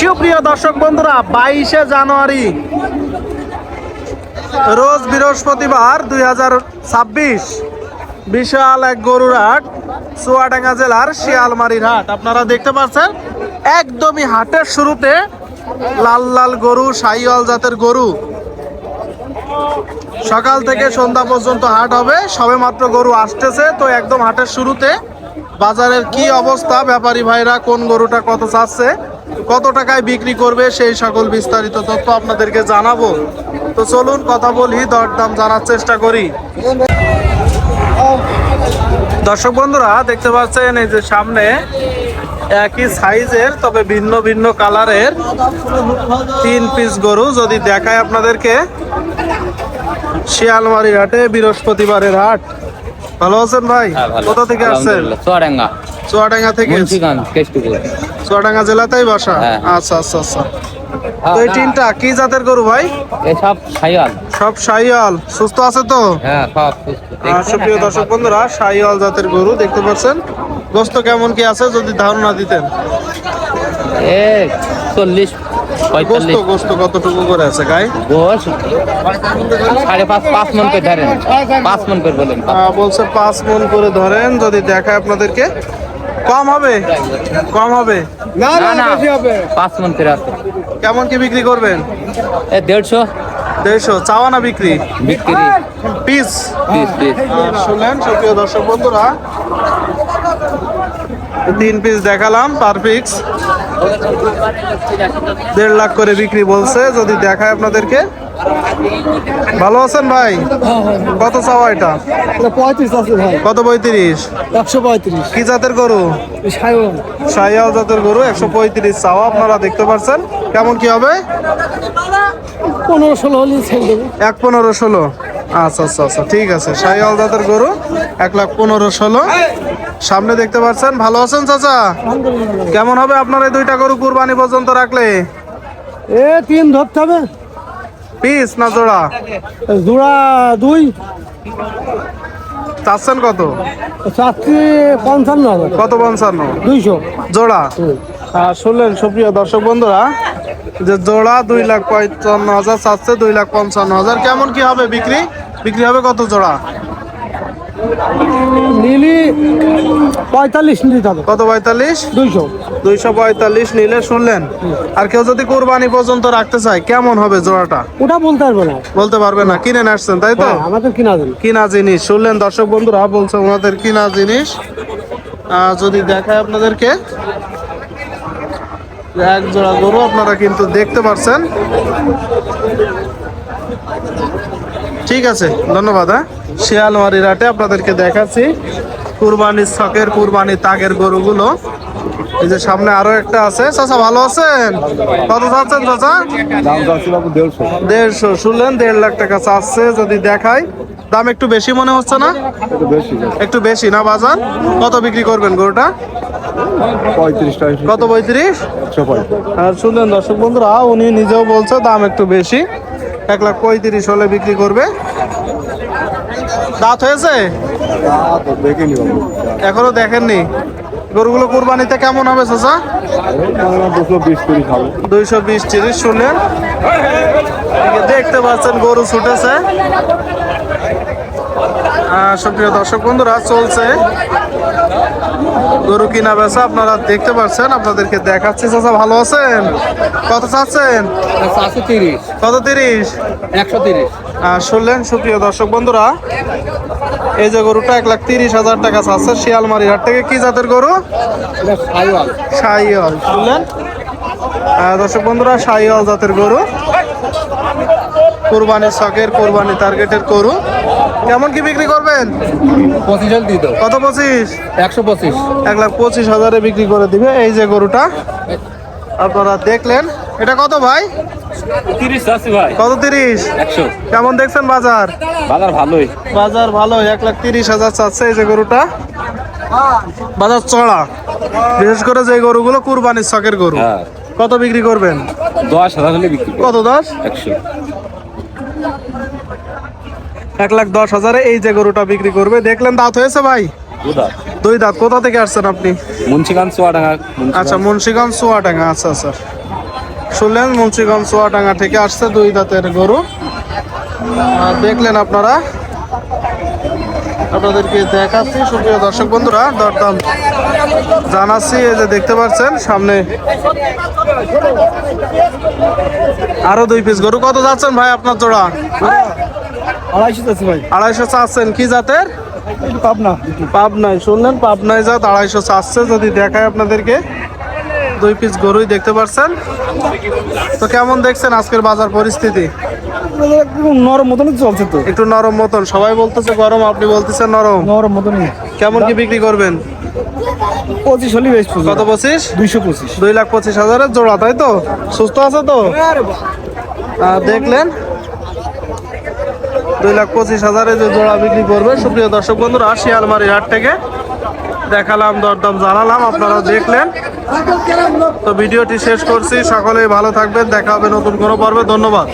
সুপ্রিয় দর্শক বন্ধুরা, বাইশে জানুয়ারি, রোজ বৃহস্পতিবার দুই বিশাল এক গরুর হাট চুয়াডাঙ্গা জেলার শিয়ালমারির হাট। আপনারা দেখতে পাচ্ছেন, একদমই হাটের শুরুতে লাল লাল গরু, সাইওয়াল জাতের গরু। সকাল থেকে সন্ধ্যা পর্যন্ত হাট হবে সবে মাত্র গরু আসতেছে। তো একদম হাটের শুরুতে বাজারের কি অবস্থা, ব্যাপারী ভাইরা কোন গরুটা কত চাচ্ছে কত টাকায় বিক্রি করবে সেই সকল বিস্তারিত তথ্য আপনাদেরকে জানাব। তো চলুন কথা বলি দরদাম জানার চেষ্টা করি। দর্শক বন্ধুরা দেখতে পাচ্ছেন এই যে সামনে একই সাইজের তবে ভিন্ন ভিন্ন কালারের তিন পিস গরু। যদি দেখায় আপনাদেরকে শিয়ালমারি হাটে বৃহস্পতিবারের হাট। ভালো আছেন ভাই? হ্যাঁ, কোথা থেকে আসছেন? চুয়াডাঙ্গা। চুয়াডাঙ্গা থেকে চুয়াডাঙ্গা জেলাতেই বাসা? হ্যাঁ। আচ্ছা আচ্ছা আচ্ছা। তো এই তিনটা কি জাতের গরু ভাই? সাইয়াল সব শাহিয়াল সুস্থ আছে তো? হ্যাঁ সব সুপ্রিয় দর্শক বন্ধুরা জাতের গরু দেখতে পাচ্ছেন। গোস্ত কেমন কি আছে যদি ধারণা দিতেন? এ চল্লিশ গোস্ত গোস্ত কতটুকু করে আছে গাই? গোস সাড়ে পাঁচ পাঁচ মন করে ধরেন। পাঁচ মন করে বলেন। বলছে পাঁচ মন করে ধরেন। যদি দেখায় আপনাদেরকে। কম হবে? কম হবে? না না পাঁচ মন আছে। কেমন কি বিক্রি করবেন? এ দেড়শো। দেড়শো। চাওয়া না বিক্রি? বিক্রি। পিস? Piece piece. শুনলেন সুপ্রিয় দর্শক বন্ধুরা। তিন পিস দেখালাম পার পিস দেড় লাখ করে বিক্রি বলছে যদি দেখায় আপনাদেরকে। ভালো আছেন ভাই? কত চাওয়া এটা? পঁয়ত্রিশ আছে ভাই। কত পঁয়ত্রিশ? একশো পঁয়ত্রিশ। কি জাতের গরু? সাইয়াল জাতের গরু একশো পঁয়ত্রিশ চাওয়া আপনারা দেখতে পাচ্ছেন কেমন কি হবে? পনেরো ষোলো হলে এক পনেরো ষোলো। আচ্ছা আচ্ছা আচ্ছা ঠিক আছে। সাইয়াল জাতের গরু এক লাখ পনেরো ষোলো। সামনে দেখতে পাচ্ছেন ভালো আছেন চাচা? কেমন হবে আপনার এই দুইটা গরু কুরবানি পর্যন্ত রাখলে? এ তিন ধরতে হবে। পিস না জোড়া? জোড়া দুই। চাচ্ছেন কত? চারটি পঞ্চান্ন হাজার। কত পঞ্চান্ন? দুইশো। জোড়া? আর শুনলেন সুপ্রিয় দর্শক বন্ধুরা যে জোড়া দুই লাখ পঞ্চান্ন হাজার চাচ্ছে দুই লাখ পঞ্চান্ন হাজার। কেমন কি হবে বিক্রি? বিক্রি হবে কত জোড়া? নীলি পঁয়তাল্লিশ নিতে হবে। কত পঁয়তাল্লিশ? দুইশো। দুইশো পঁয়তাল্লিশ নিলে শুনলেন। আর কেউ যদি কোরবানি পর্যন্ত রাখতে চায় কেমন হবে জোড়াটা? ওটা বলতে পারব না। বলতে পারবে না কিনে আসছেন তাই তো? হ্যাঁ, আমাদের কিনা দেন কিনা জিনিস। শুনলেন দর্শক বন্ধুরা বলছে ওনাদের কিনা জিনিস। যদি দেখায় আপনাদেরকে এক জোড়া গরু আপনারা কিন্তু দেখতে পারছেন। ঠিক আছে ধন্যবাদ হ্যাঁ? শিয়ালমারির হাটে আপনাদেরকে দেখাচ্ছি। কুরবানির ছকের কুরবানি তাগের গরুগুলো। এই যে সামনে আরও একটা আছে। চাচা ভালো আছেন? কত চাচ্ছেন চাচা? দেড়শো। শুনলেন দেড় লাখ টাকা চাচ্ছে যদি দেখাই। দাম একটু বেশি মনে হচ্ছে না? একটু বেশি না বাজার? কত বিক্রি করবেন গরুটা? কত পঁয়ত্রিশ? আর শুনলেন দর্শক বন্ধুরা উনি নিজেও বলছে দাম একটু বেশি। এক লাখ পঁয়ত্রিশ হলে বিক্রি করবে। দাঁত হয়েছে? এখনও দেখেননি। গরুগুলো কুরবানিতে কেমন হবে চাচা? দুইশো বিশ তিরিশ শুনলেন দেখতে পাচ্ছেন গরু ছুটেছে। আহ, সুপ্রিয় দর্শক বন্ধুরা চলছে। গরু কিনা বেচা আপনারা দেখতে পাচ্ছেন আপনাদেরকে দেখাচ্ছি। চাচা ভালো আছেন? কত চাচ্ছেন? কত তিরিশ? একশো তিরিশ। শুনলেন সুপ্রিয় দর্শক বন্ধুরা এই যে গরুটা এক লাখ তিরিশ হাজার টাকা চাচ্ছে শিয়ালমারি হাট থেকে। কি জাতের গরু? এটা সাইওয়াল। শুনলেন? দর্শক বন্ধুরা শাহিওয়াল জাতের গরু। কোরবানির শখের কোরবানি টার্গেটের গরু। কেমন কি বিক্রি করবেন? পঁচিশ হল দিত কত পঁচিশ? একশো পঁচিশ। এক লাখ পঁচিশ হাজারে বিক্রি করে দিবে এই যে গরুটা। আপনারা দেখলেন। এটা কত ভাই? তিরিশ আছে ভাই। কত তিরিশ? একশো। কেমন দেখছেন বাজার? বাজার ভালোই। বাজার ভালো এক লাখ তিরিশ হাজার চাচ্ছে এই যে গরুটা। বাজার চড়া। বিশেষ করে যে গরুগুলো কুরবানির শখের গরু। হ্যাঁ। কত বিক্রি করবেন? দশ হাজার হলে বিক্রি কত দশ? একশো। এক লাখ দশ হাজারে এই যে গরুটা বিক্রি করবে। দেখলেন দাঁত হয়েছে ভাই? দুই দাঁত। কোথা থেকে আসছেন আপনি? মুন্সিগঞ্জ চুয়াডাঙ্গা। আচ্ছা মুন্সিগঞ্জ চুয়াডাঙ্গা। আচ্ছা আচ্ছা। শুনলেন মুন্সিগঞ্জ চুয়াডাঙ্গা থেকে আসছে দুই দাঁতের গরু। দেখলেন আপনারা? আপনাদেরকে দেখাচ্ছি। সুপ্রিয় দর্শক বন্ধুরা দরদাম জানাচ্ছি। এই যে দেখতে পাচ্ছেন সামনে আরও দুই পিস গরু। কত যাচ্ছেন ভাই আপনার জোড়া? আড়াইশো ভাই। আড়াইশো চাচ্ছেন কি জাতের? পাবনা। পাবনায় শুনলেন পাবনায় জাত আড়াইশো চাচ্ছে যদি দেখায় আপনাদেরকে। দুই পিস গরুই দেখতে পাচ্ছেন তো কেমন দেখছেন আজকের বাজার পরিস্থিতি? নরম মতনই চলছে তো। একটু নরম মতন সবাই বলতেছে গরম আপনি বলতেছেন নরম। নরম মতনই। কেমন কি বিক্রি করবেন? পঁচিশ হলে বেশ কত পঁচিশ? দুইশো পঁচিশ। দুই লাখ পঁচিশ হাজারের জোড়া তাই তো? সুস্থ আছে তো? আহ, দেখলেন? দুই লাখ পঁচিশ হাজারে যে জোড়া বিক্রি করবে। সুপ্রিয় দর্শক বন্ধুরা আলমারি হাট থেকে। দেখালাম, দরদাম জানালাম, আপনারা দেখলেন। তো ভিডিওটি শেষ করছি। সকলেই ভালো থাকবেন, দেখা হবে নতুন কোনো পর্বে। ধন্যবাদ।